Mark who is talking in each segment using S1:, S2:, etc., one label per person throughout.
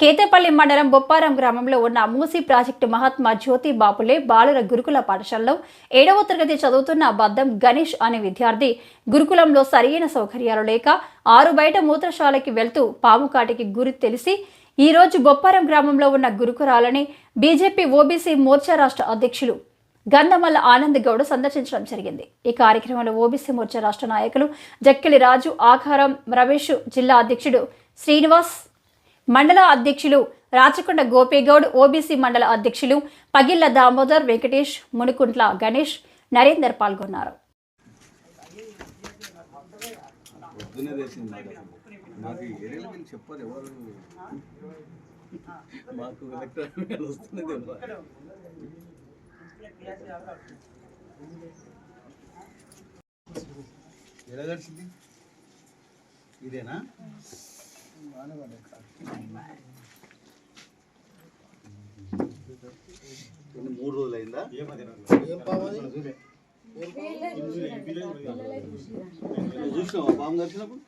S1: కేతేపల్లి మండలం బొప్పారం గ్రామంలో ఉన్న మూసీ ప్రాజెక్టు మహాత్మా జ్యోతి బాపులే బాలుర గురుకుల పాఠశాలలో ఏడవ తరగతి చదువుతున్న బద్దం గణేష్ అనే విద్యార్థి గురుకులంలో సరియైన సౌకర్యాలు లేక ఆరు బయట మూత్రశాలకి వెళ్తూ పాము కాటికి గురి తెలిసి ఈ రోజు బొప్పారం గ్రామంలో ఉన్న గురుకురాలని బీజేపీ ఓబీసీ మోర్చా రాష్ట్ర అధ్యక్షులు గంధమల్ల ఆనంద్ గౌడ్ సందర్శించడం జరిగింది. ఈ కార్యక్రమంలో ఓబీసీ మోర్చా రాష్ట్ర నాయకులు జక్కిలి రాజు ఆకారం రమేష్ జిల్లా అధ్యక్షుడు శ్రీనివాస్ మండల అధ్యక్షులు రాచకొండ గోపేగౌడ్ ఓబీసీ మండల అధ్యక్షులు పగిళ్ళ దామోదర్ వెంకటేష్ మునుకుంట్ల గణేష్ నరేందర్ పాల్గొన్నారు.
S2: ఇదేనా? మూడు రోజులు అయిందా? చూసినావా? పాము కలిసినప్పుడు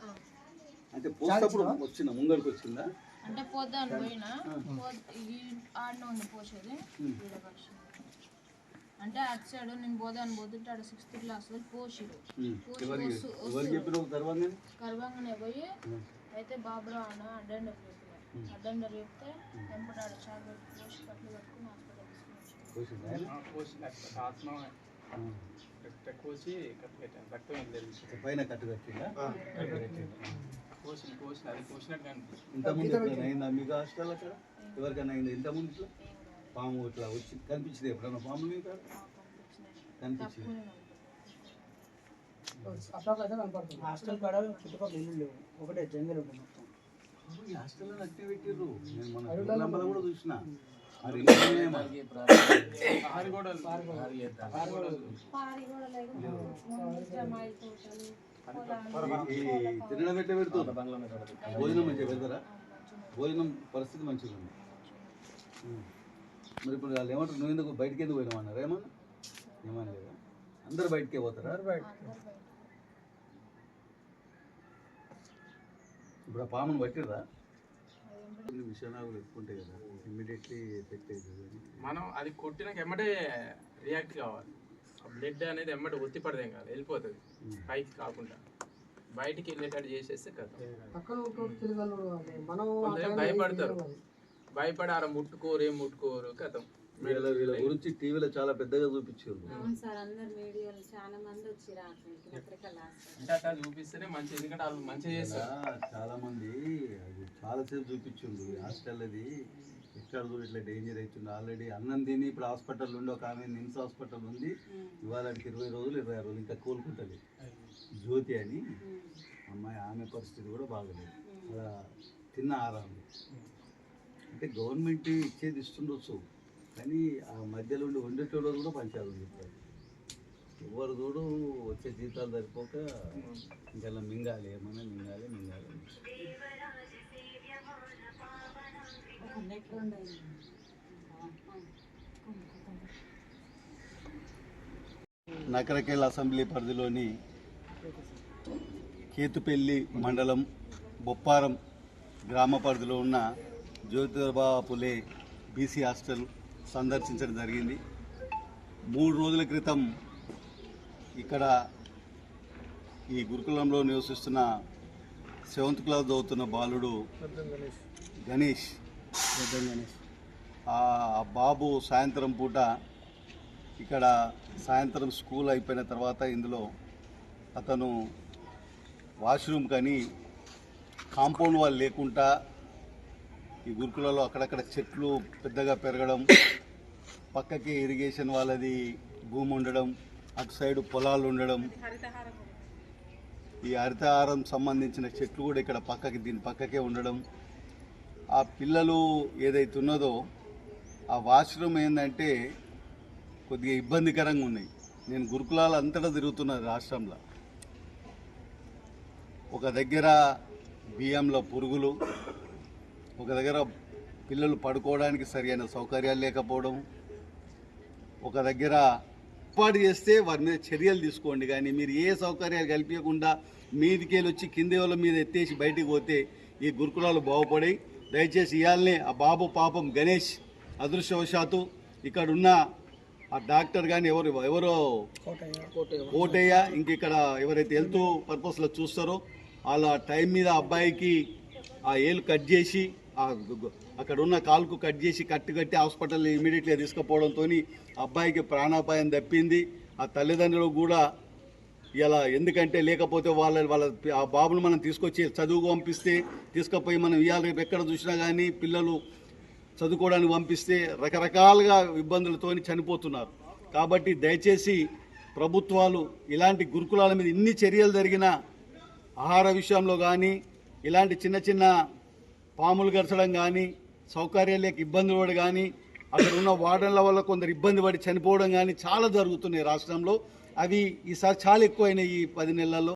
S2: అంటే పోసినప్పుడు వచ్చిందా? ముంగడికి వచ్చిందా?
S3: అంటే పోద్దాను పోయినా. ఆడనే ఉంది పోసేది. అంటే అటు సైడ్ నేను పోదాను పోతుంటే ఆడ సిక్స్త్ క్లాస్ వాళ్ళు పోసిరు. పోసి గర్భంగానే పోయి అయితే బాబురా అన్న అడ్డండర్ చెప్పిన అడ్డండర్ చెప్తే చాలు పెట్టి పోసి కట్లు కట్టుకుని హాస్పిటల్
S4: కోసి కట్టు పెట్టాను రక్తం ఏం లేదు
S2: పైన కట్టు కట్టిందా
S4: కోసి కోసి అది కోసినట్టు కనిపిస్తుంది.
S2: ఇంతకుముందు ఎప్పుడైనా అయిందా మీకు హాస్టల్ అక్కడ? ఎవరికైనా అయిందా ఇంతకుముందు ఇట్లా? పాము ఇట్లా వచ్చి కనిపించింది ఎప్పుడన్నా పాము మీకు? కనిపించింది
S5: అట్లా కనపడుతుంది. హాస్టల్ కాడ చుట్టుపక్కల ఇల్లు లేవు. ఒకటే జంగల్ ఉంటుంది మొత్తం.
S2: ఈ హాస్టల్లో పెట్టిర్రు నేను మన లంబల కూడా చూసిన. తినడం ఎట్లా పెడుతుంది భోజనం మంచిగా పెడతారా? భోజనం పరిస్థితి మంచిగా ఉంది. మరి ఇప్పుడు వాళ్ళు ఏమంటారు? నువ్వు ఎందుకు బయటికి ఎందుకు పోయినావు అన్నారు? ఏమన్నా? ఏమన్నా లేదా అందరు బయటికే పోతారా? ఇప్పుడు ఆ పామును పట్టిర్రా? కొన్ని విషయాలు ఎక్కువ ఉంటాయి కదా ఇమ్మీడియట్లీ ఎఫెక్ట్ అవుతుంది.
S4: మనం అది కొట్టినాక ఎమ్మటే రియాక్ట్ కావాలి. బ్లడ్ అనేది ఎమ్మటే ఒత్తి పడదేం కాదు వెళ్ళిపోతుంది. పైకి కాకుండా. బయటికి వెళ్ళేటట్టు చేసేస్తే కదా భయపడతారు. భయపడి ఆడ ముట్టుకోరు ఏం ముట్టుకోరు కథం.
S2: వీళ్ళ వీళ్ళ గురించి టీవీలో చాలా పెద్దగా చూపించారు.
S6: అవును సార్ అందరు మీడియాలో చాలా మంది వచ్చి రాత్రికి పత్రికలు రాస్తారు
S4: అంటే అట్లా చూపిస్తేనే మంచి ఎందుకంటే వాళ్ళు మంచిగా చేస్తారు.
S2: చాలా మంది అది చాలాసేపు చూపించిండు హాస్టల్ అది. ఎక్కడ చూడు ఇట్లా డేంజర్ అవుతుంది. ఆల్రెడీ అన్నం తిని ఇప్పుడు హాస్పిటల్ ఉండి ఒక ఆమె నిమ్స్ హాస్పిటల్ ఉంది. ఇవాళకి ఇరవై రోజులు ఇరవై ఆరు రోజులు ఇంకా కోలుకుంటుంది జ్యోతి అని అమ్మాయి ఆమె పరిస్థితి కూడా బాగలేదు. అలా తిన్న ఆరాం అంటే గవర్నమెంట్ ఇచ్చేది ఇస్తుండొచ్చు. కానీ ఆ మధ్యలో ఉండి వండేటోళ్ళు కూడా పంచాలని చెప్పారు ఎవరు చూడు వచ్చే జీతాలు సరిపోక ఇంకా మింగాలి ఏమన్నా మింగాలి మింగాలి.
S6: అన్నిట్లో
S2: నకరకేల్ అసెంబ్లీ పరిధిలోని కేతుపల్లి మండలం బొప్పారం గ్రామ పరిధిలో ఉన్న జ్యోతిబా పులే బీసీ హాస్టల్ సందర్శించడం జరిగింది. మూడు రోజుల క్రితం ఇక్కడ ఈ గురుకులంలో నివసిస్తున్న సెవెంత్ క్లాస్ చదువుతున్న బాలుడు గణేష్. ఆ బాబు సాయంత్రం పూట ఇక్కడ సాయంత్రం స్కూల్ అయిపోయిన తర్వాత ఇందులో అతను వాష్రూమ్ కానీ కాంపౌండ్ వాళ్ళు లేకుండా ఈ గురుకులలో అక్కడక్కడ చెట్లు పెద్దగా పెరగడం పక్కకి ఇరిగేషన్ వాళ్ళది భూమి ఉండడం అటు సైడ్ పొలాలు ఉండడం. ఈ హరితహారం సంబంధించిన చెట్లు కూడా ఇక్కడ పక్కకి దీని పక్కకే ఉండడం. ఆ పిల్లలు ఏదైతే ఉన్నదో ఆ వాష్రూమ్ ఏంటంటే కొద్దిగా ఇబ్బందికరంగా ఉన్నాయి నేను గురుకులాలు అంతటా తిరుగుతున్నది రాష్ట్రంలో. ఒక దగ్గర బియ్యంలో పురుగులు ఒక దగ్గర పిల్లలు పడుకోవడానికి సరైన సౌకర్యాలు లేకపోవడం ఒక దగ్గర ఏర్పాటు చేస్తే వారి మీద చర్యలు తీసుకోండి. కానీ మీరు ఏ సౌకర్యాలు కల్పించకుండా మీదికెళ్ళి వచ్చి కింది వాళ్ళ మీద ఎత్తేసి బయటికి పోతే ఈ గురుకులాలు బాగుపడి దయచేసి ఇవాళనే ఆ బాబు పాపం గణేష్ అదృష్టవశాత్తు ఇక్కడ ఉన్న ఆ డాక్టర్ కానీ ఎవరు ఎవరో
S5: కోటయ్య.
S2: ఇంక ఇక్కడ ఎవరైతే హెల్త్ పర్పస్లో చూస్తారో వాళ్ళ టైం మీద అబ్బాయికి ఆ ఏలు కట్ చేసి అక్కడ ఉన్న కాలుకు కట్ చేసి కట్టు కట్టి హాస్పిటల్ ఇమీడియట్గా తీసుకుపోవడంతో అబ్బాయికి ప్రాణాపాయం తప్పింది ఆ తల్లిదండ్రులు కూడా ఇలా ఎందుకంటే లేకపోతే వాళ్ళ వాళ్ళ ఆ బాబును మనం తీసుకొచ్చి చదువుకు పంపిస్తే తీసుకుపోయి మనం ఇవాళ రేపు ఎక్కడ చూసినా కానీ పిల్లలు చదువుకోవడానికి పంపిస్తే రకరకాలుగా ఇబ్బందులతోని చనిపోతున్నారు. కాబట్టి దయచేసి ప్రభుత్వాలు ఇలాంటి గురుకులాల మీద ఇన్ని చర్యలు జరిగినా ఆహార విషయంలో కానీ ఇలాంటి చిన్న చిన్న పాములు గరచడం కానీ సౌకర్యాలు లేక ఇబ్బందులు పడి కానీ అక్కడ ఉన్న వార్డన్ల వల్ల కొందరు ఇబ్బంది పడి చనిపోవడం కానీ చాలా జరుగుతున్నాయి రాష్ట్రంలో. అవి ఈసారి చాలా ఎక్కువైనాయి ఈ పది నెలల్లో.